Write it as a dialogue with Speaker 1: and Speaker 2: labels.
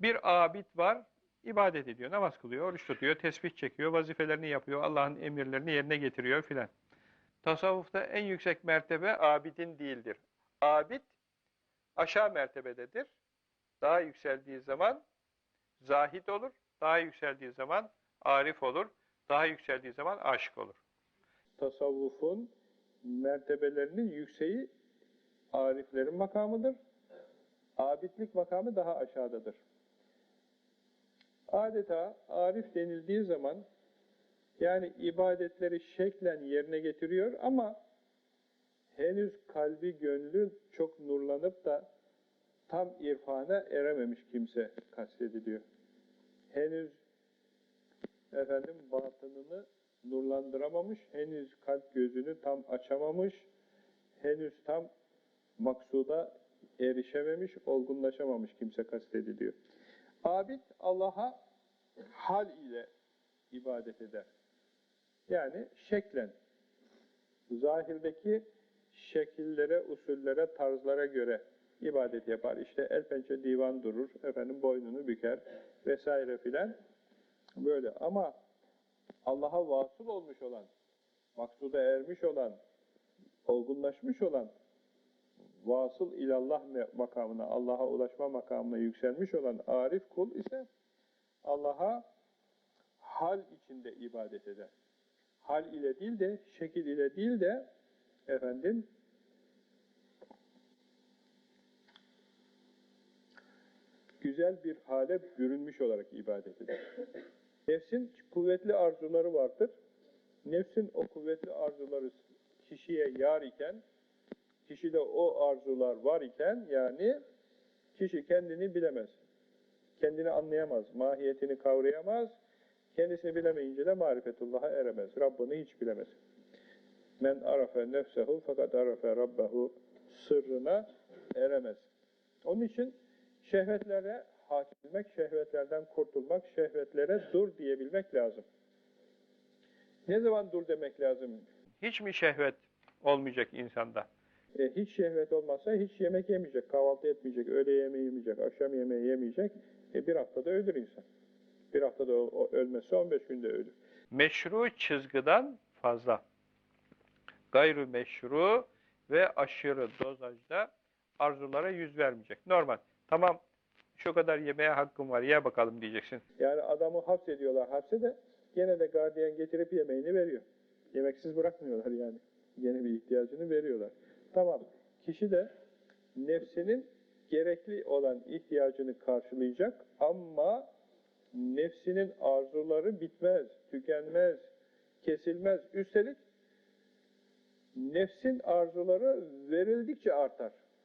Speaker 1: Bir abid var, ibadet ediyor, namaz kılıyor, oruç tutuyor, tesbih çekiyor, vazifelerini yapıyor, Allah'ın emirlerini yerine getiriyor filan. Tasavvufta en yüksek mertebe abidin değildir. Abid aşağı mertebededir. Daha yükseldiği zaman zahid olur, daha yükseldiği zaman arif olur, daha yükseldiği zaman aşık olur. Tasavvufun mertebelerinin yükseği ariflerin makamıdır. Abidlik makamı daha aşağıdadır. Adeta arif denildiği zaman yani ibadetleri şeklen yerine getiriyor ama henüz kalbi gönlü çok nurlanıp da tam irfana erememiş kimse kastediliyor. Henüz efendim batınını nurlandıramamış, henüz kalp gözünü tam açamamış, henüz tam maksuda erişememiş, olgunlaşamamış kimse kastediliyor. Abid Allah'a hal ile ibadet eder. Yani şeklen. Zahirdeki şekillere, usullere, tarzlara göre ibadet yapar. İşte el pençe divan durur, efendim boynunu büker vesaire filan. Böyle ama Allah'a vasıl olmuş olan, maksuda ermiş olan, olgunlaşmış olan, vasıl ilallah makamına, Allah'a ulaşma makamına yükselmiş olan arif kul ise Allah'a hal içinde ibadet eder. Hal ile değil de, şekil ile değil de efendim güzel bir hale bürünmüş olarak ibadet eder. Nefsin kuvvetli arzuları vardır. Nefsin o kuvvetli arzuları kişiye yar iken, kişide o arzular var iken yani kişi kendini bilemez. Kendini anlayamaz, mahiyetini kavrayamaz. Kendisini bilemeyince de marifetullah'a eremez. Rabbini hiç bilemez. Men arafe nefsehu fakat arafe rabbehu sırrına eremez. Onun için şehvetlere hakimmek, şehvetlerden kurtulmak, şehvetlere dur diyebilmek lazım. Ne zaman dur demek lazım? Hiç mi şehvet olmayacak insanda? E, hiç şehvet olmazsa hiç yemek yemeyecek, kahvaltı etmeyecek, öğle yemeği yemeyecek, akşam yemeği yemeyecek. E, bir haftada ölür insan. Bir haftada ölmezse 15 günde ölür. Meşru çizgiden fazla. Gayru meşru ve aşırı dozajda arzulara yüz vermeyecek. Normal. Tamam şu kadar yemeğe hakkım var ye bakalım diyeceksin. Yani adamı hapsediyorlar hapse de gene de gardiyan getirip yemeğini veriyor. Yemeksiz bırakmıyorlar yani. Gene bir ihtiyacını veriyorlar. Tamam. Kişi de nefsinin gerekli olan ihtiyacını karşılayacak ama nefsinin arzuları bitmez, tükenmez, kesilmez. Üstelik nefsin arzuları verildikçe artar.